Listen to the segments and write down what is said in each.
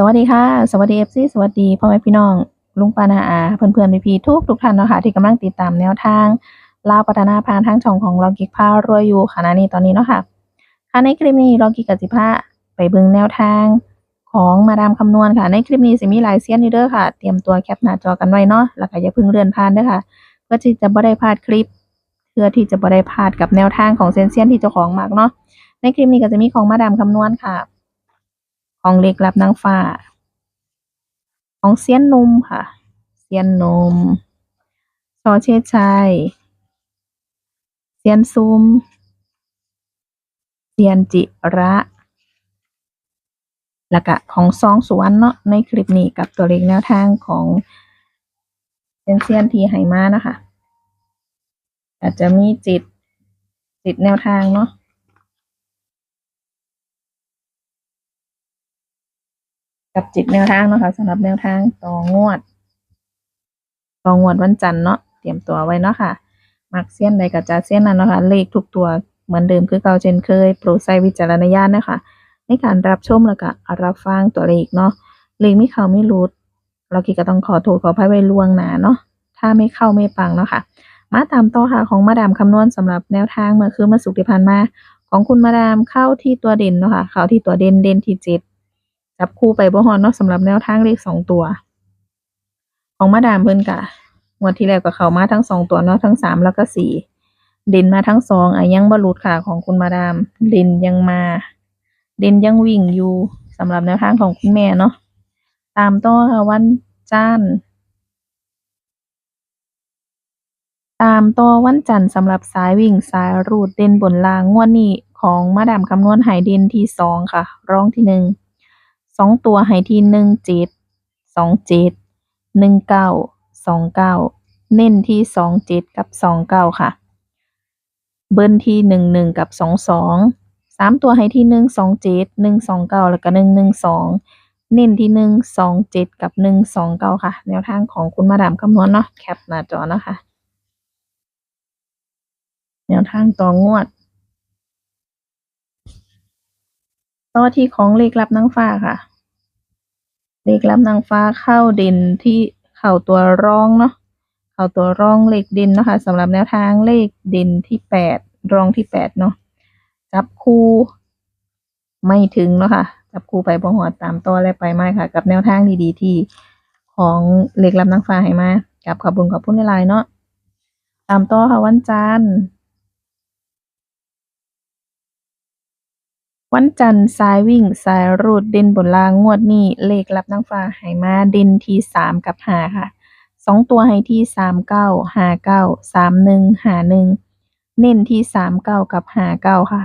สวัสดีค่ะ สวัสดี FC สวัสดีพ่อแม่พี่น้อง ลุงปานาอาเพื่อนๆพี่ๆทุกทุกท่านเนาะค่ะที่กำลังติดตามแนวทางลาวพัฒนาผ่านทางช่องของลองกิกพารวยอยู่ขณะนี้ตอนนี้เนาะค่ะค่ะในคลิปนี้ลองกิกกับสิพาไปเบิ่งแนวทางของมาดามคำนวณค่ะ ในคลิปนี้สิมีหลายเซียนอยู่เด้อค่ะ เตรียมตัวแคปหน้าจอกันไว้เนาะแล้วก็อย่าเพิ่งเลื่อนผ่านเด้อค่ะเพื่อที่จะบ่ได้พลาดคลิป เพื่อที่จะบ่ได้พลาดกับแนวทางของเซียนเซียนที่เจ้าของมักเนาะในคลิปนี้ก็จะมีของมาดามคำนวณค่ะ ของเล็กลับนางฟ้า ของเซียนนมค่ะ เซียนนม ชอเชษชัย เซียนซุม เซียนจิระแล้วก็ของซองสวรรณเนาะในคลิปนี้กับตัวเลขแนวทางของเซียนเซียนทีไหมานะคะ อาจจะมีจิตจิตแนวทางเนาะ กับจิตแนวทางเนาะค่ะสำหรับแนวทางต่องวดต่องวดวันจันทร์เนาะเตรียมตัวไว้เนาะค่ะ มักเส้นใดกับจะเส้นนั้นเนาะค่ะเลขทุกตัวเหมือนเดิมคือเก่าเช่นเคย โปรดใช้วิจารณญาณนะคะในการรับชมแล้วก็รับฟังตัวเลขเนาะเลขไม่เข้าไม่รุดเรากีก็ต้องขอโทษขออภัยไว้ล่วงหน้าเนาะถ้าไม่เข้าไม่ปังเนาะค่ะ มาตามต่อค่ะของมาดามคำนวณสำหรับแนวทางเมื่อคืนมื่อสุกที่ผ่านมา ของคุณมาดามเข้าที่ตัวเด่นเนาะค่ะเข้าที่ตัวเด่นเด่นที่เจ็ด จับคู่ไปบ่ฮอดเนาะสำหรับแนวทางเลขสองตัว ของมาดามเพิ่นกะงวดที่แล้วก็เข้ามาทั้งสองตัวเนาะทั้งสามแล้วก็สี่เด่นมาทั้งสองอะยังบ่หลุดค่ะของคุณมาดามเด่นยังมา เด่นยังวิ่งอยู่สำหรับแนวทางของคุณแม่เนาะตามต่อค่ะวันจันทร์ตามต่อวันจันทร์สำหรับสายวิ่งสายรูดเด่นบนลางงวดนี้ของมาดามคำนวณหายเด่นที่สองค่ะ ร้องที่หนึ่ง สองตัวให้ที่หนึ่งเจ็ดสองเจ็ดหนึ่งเก้าสองเก้าเน้นที่สองเจ็ดกับสองเก้าค่ะ เบิ้ลที่หนึ่งหนึ่งกับสองสองสามตัวให้ที่หนึ่งสองเจ็ดหนึ่งสองเก้าแล้วก็หนึ่งหนึ่งสองเน้นที่หนึ่งสองเจ็ดกับหนึ่งสองเก้าค่ะ แนวทางของคุณมาดามคำนวณเนาะแคปหน้าจอนะคะ แนวทางต่องวดต่อที่ของเลขลับนางฟ้าค่ะ เลขลับนางฟ้าเข้าเด่นที่เข้าตัวร่องเนาะเข้าตัวร่องเลขเด่นเนาะค่ะสำหรับแนวทางเลขเด่นที่แปดรองที่แปดเนาะจับคู่ไม่ถึงเนาะค่ะจับคู่ไปบ่หอดตามต่อและไปไม่ค่ะ กับแนวทางดีๆที่ของเลขลับนางฟ้าให้มากับขอบคุญขอบคุณหลายๆเนาะตามต่อค่ะวันจันทร์ วันจันทร์สายวิ่งสายรูดเด่นบนล่างงวดนี้ เลขลับนางฟ้าให้มาเด่นที่สามกับหาค่ะสองตัวให้ที่สามเก้าหาเก้าสามหนึ่งหาหนึ่งเน้นที่สามเก้ากับหาเก้าค่ะ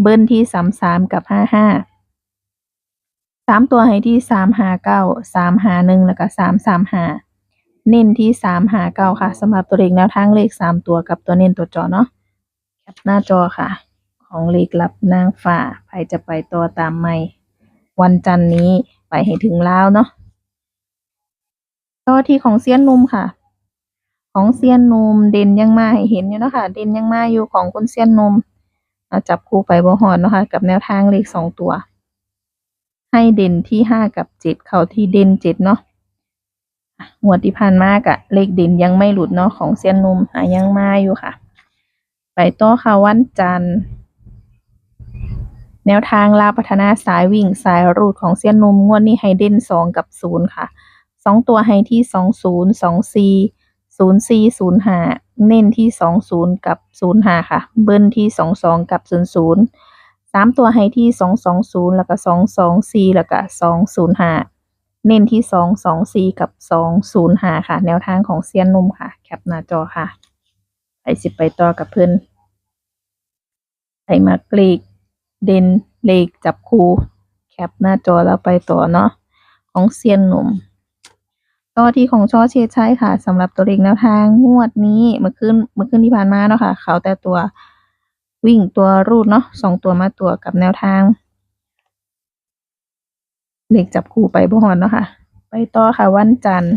เบิ้ลที่สามสามกับห้าห้าสามตัวให้ที่สามหาเก้าสามหาหนึ่งแล้วก็สามสามหาเน้นที่สามหาเก้าค่ะสำหรับตัวเลขแนวทางเลขสามตัวกับตัวเน้นตัวจอเนาะแคปหน้าจอค่ะ ของเลขลับนางฟ้าใครจะไปต่อตามไม่ วันจันนี้ไปให้ถึงแล้วเนาะต่อที่ของเซียนนุ่มค่ะ ของเซียนนุ่มเด่นยังมาให้เห็นอยู่เนาะค่ะ เด่นยังมาอยู่ของคุณเซียนนุ่มเอาจับคู่ไปบ่ฮอดเนาะค่ะกับแนวทางเลขสองตัว ให้เด่นที่ห้ากับเจ็ดเข้าที่เด่นเจ็ดเนาะอะงวดที่ผ่านมากอะเลขเด่นยังไม่หลุดเนาะของเซียนนุ่มยังมาอยู่ค่ะ ไปต่อค่ะวันจันทร์ แนวทางลาพัฒนาสายวิ่งสายรูดของเซียนนุ่มงวดนี้ให้เด่นสองกับศูนย์ค่ะสองตัวให้ที่สองศูนย์สองสี่ศูนย์สี่ศูนย์ห้าเน้นที่สองศูนย์กับศูนย์ห้าค่ะ เบิ้ลที่สองสองกับศูนย์ศูนย์สามตัวให้ที่สองสองศูนย์แล้วก็สองสองสี่แล้วก็สองศูนย์ห้าเน้นที่สองสองสี่กับสองศูนย์ห้าค่ะ แนวทางของเซียนนุ่มค่ะ แคปหน้าจอค่ะ ไปสิไปต่อกับเพื่อนไปมากรีก เด่นเลขจับคู่แคปหน้าจอแล้วไปต่อเนาะของเซียนหนุ่มต่อที่ของช่อเชดใช่ค่ะสำหรับตัวเลขแนวทางงวดนี้เมื่อคืนเมื่อคืนที่ผ่านมาเนาะค่ะ เขาแต่ตัววิ่งตัวรูดเนาะสองตัวมาตัวกับแนวทาง เลขจับคู่ไปบ่ฮอดเนาะค่ะ ไปต่อค่ะวันจันทร์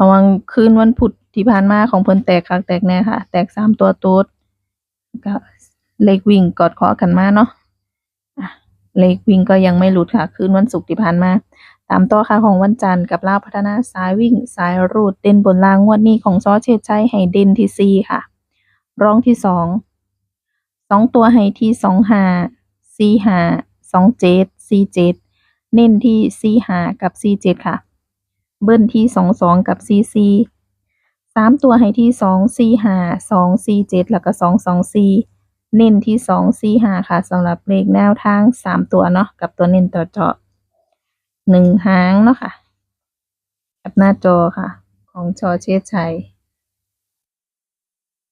ระวังคืนวันพุธที่ผ่านมาของเพิ่นแตกคักแตกแน่ค่ะ แตกสามตัวต๊ด ก็เลขวิ่งกอดคอกันมาเนาะะเลขวิ่งก็ยังไม่หลุดค่ะ คืนวันศุกร์ที่ผ่านมา ตามต่อค่ะของวันจันทร์กับลาวพัฒนาสายวิ่งสายรูดเด่นบนล่างงวดนี้ของซอเชดชัยให้เด่นที่สี่ค่ะ รองที่สองสองตัวให้ที่สองห้าสี่ห้าสองเจ็ดสี่เจ็ดเน้นที่สี่ห้ากับสี่เจ็ดค่ะ เบิ้ลที่สองสองกับสี่สี่ สามตัวให้ที่สองสี่ห้าสองสี่เจ็ดแล้วก็สองสองสี่เน้นที่สองสี่ห้าค่ะสำหรับเลขแนวทางสามตัวเนาะกับตัวเน้นตัวเจาะหนึ่งหางเนาะค่ะกับหน้าจอค่ะ ของชอเชษชัย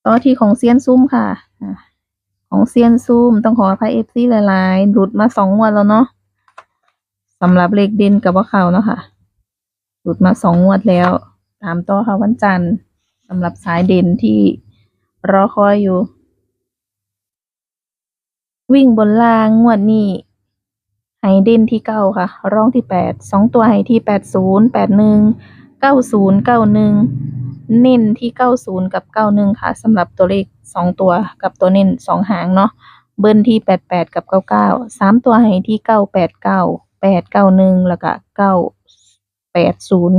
ต่อที่ของเซียนซุ่มค่ะ ของเซียนซุ่มต้องขออภัยเอฟซีหลายๆหลุดมาสองงวันแล้วเนาะสำหรับเลขเด่นกับว่าเขาเนาะค่ะหลุดมาสองงวดแล้ว ตามต่อค่ะวันจันทร์ สำหรับสายเด่นที่รอคอยอยู่ วิ่งบนล่างงวดนี้ไฮเด่นที่เก้าค่ะ ร่องที่แปดสองตัวไฮที่แปดศูนย์แปดหนึ่งเก้าศูนย์เก้าหนึ่งเน้นที่เก้าศูนย์กับเก้าหนึ่งค่ะสำหรับตัวเลขสองตัวกับตัวเน้นสองหางเนาะเบิ้ลที่แปดแปดกับเก้าเก้าสามตัวไฮที่เก้าแปดเก้าแปดเก้าหนึ่งแล้วก็เก้าแปดศูนย์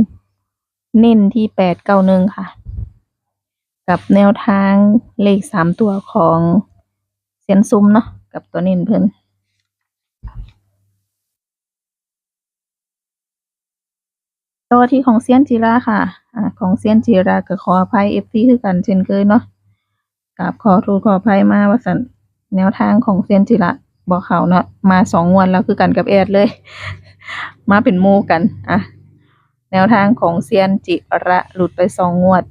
เน้นที่แปดเก้าหนึ่งค่ะ กับแนวทางเลขสามตัวของเซียนซุมเนาะกับตัวน้นเพิ่นตัวที่ของเซียนจิราค่ะอ่าของเซียนจิราก็ขออภัยเอฟซีคือกันเช่นเคยเนาะกราบขอทษขออภัยมาว่าสันแนวทางของเซียนจิระบอกเขาเนาะมาสองงวันแล้วคือกันกับแอดเลย มาเป็นมู่กันอะแนวทางของเซียนจิระหลุดไปสองงวด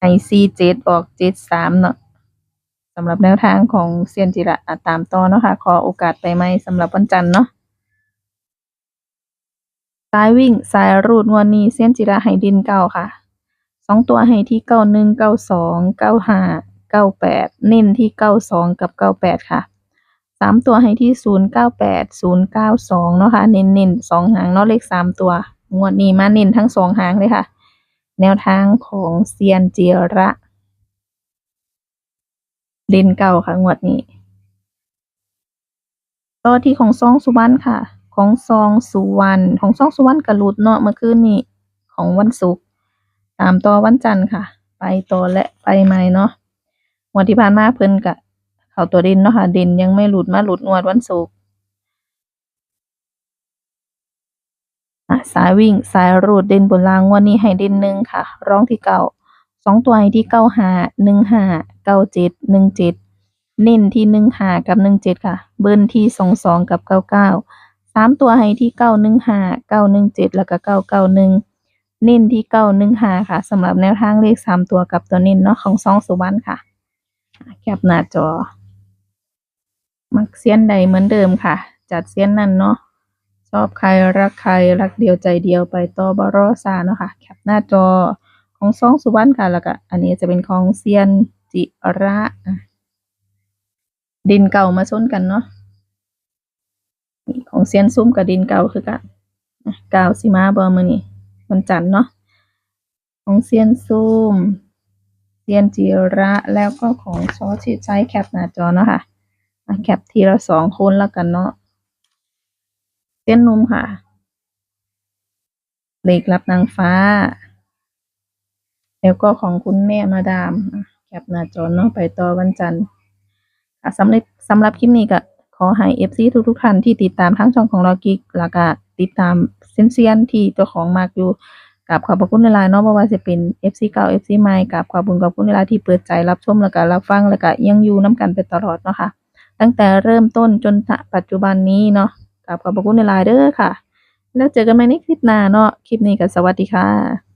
ไอซีเจ็ดออกเจ็ดสามเนาะสำหรับแนวทางของเซียนจิระอะตามต่อเนาะค่ะ ขอโอกาสไปไหมสำหรับวันจันทร์เนาะสายวิ่งสายรูดงวดนี้เส้นจิระไฮดินเก้าค่ะสองตัวให้ที่เก้าหนึ่งเก้าสองเก้าห้าเก้าแปดเน้นที่เก้าสองกับเก้าแปดค่ะสามตัวให้ที่ศูนย์เก้าแปดศูนย์เก้าสองเนาะค่ะ เน้นเน้นสองหางเนาะเลขสามตัว งวดนี้มาเน้นทั้งสองหางเลยค่ะ แนวทางของเซียนจิระเด่นเก้าค่ะงวดนี้ ต่อที่ของซองสุวรรณค่ะ ของซองสุวรรณของซองสุวรรณกระลุดเนาะเมื่อคืนนี้ของวันศุกร์ตามต่อวันจันทร์ค่ะ ไปต่อและไปใหม่เนาะงวดที่ผ่านมาเพิ่นกะเขาตัวด่นเนาะค่ะด่นยังไม่หลุดมาหลุดงวดวันศุกร์อะ สายวิ่งสายรูดเด่นบนรางวันนี้ให้เด่นหนึ่งค่ะ ร้องที่เก้าสองตัวให้ที่เก้าห้าหนึ่งห้าเก้าเจ็ดหนึ่งเจ็ดเน้นที่หนึ่งหากับหนึ่งเจ็ดค่ะ เบิ้ลที่สองสองกับเก้าเก้าสามตัวให้ที่เก้าหนึ่งหาเก้าหนึ่งเจ็ดแล้วก็เก้าเก้าหนึ่งเน้นที่เก้าหนึ่งหาค่ะสำหรับแนวทางเลขสามตัวกับตัวเน้นเนาะของซองสุวรรณค่ะแคปหน้าจอ มักเซียนใดเหมือนเดิมค่ะ จัดเซียนนั่นเนาะ ชอบใครรักใครรักเดียวใจเดียวไปต่อบารอซาเนาะค่ะแคปหน้าจอของซองสุวรรณค่ะแล้วก็อันนี้จะเป็นของเซียนจิระดินเก่ามาชนกันเนาะของเซียนซุ้มกับดินเก่าคือกันอะกาวสิมาบอมือนี่วันจันทร์เนาะของเซียนซุ่มเซียนจิระแล้วก็ของชอชิดใช้แคปหน้าจอเนาะค่ะอะแคปทีละสองคนแล้วกันเนาะ เซียนนุ่มค่ะ เลขรับนางฟ้า แล้วก็ของคุณแม่มาดามแคปหน้าจอเนาะไปต่อวันจันทร์สำหรับสำหรับคลิปนี้ก็ขอให้ FC ทุกทุกๆท่านที่ติดตามทั้งช่องของเรากิกแล้วก็ติดตามเซนเซียนที่ตัวของมากอยู่กับขอบพระคุณในไลน์เนาะบ่ว่าจะเป็น FC เก่า FC ใหม่กับขอบคุณขอบคุณในไลน์ที่เปิดใจรับชมแล้วก็รับฟังแล้วก็ยังอยู่น้กันไปตลอดเนาะค่ะ ตั้งแต่เริ่มต้นจนปัจจุบันนี้เนาะ กับขอบพระคุณในไลน์เด้อค่ะ แล้วเจอกันใหม่ในคลิปหน้าเนาะ คลิปนี้ก็สวัสดีค่ะ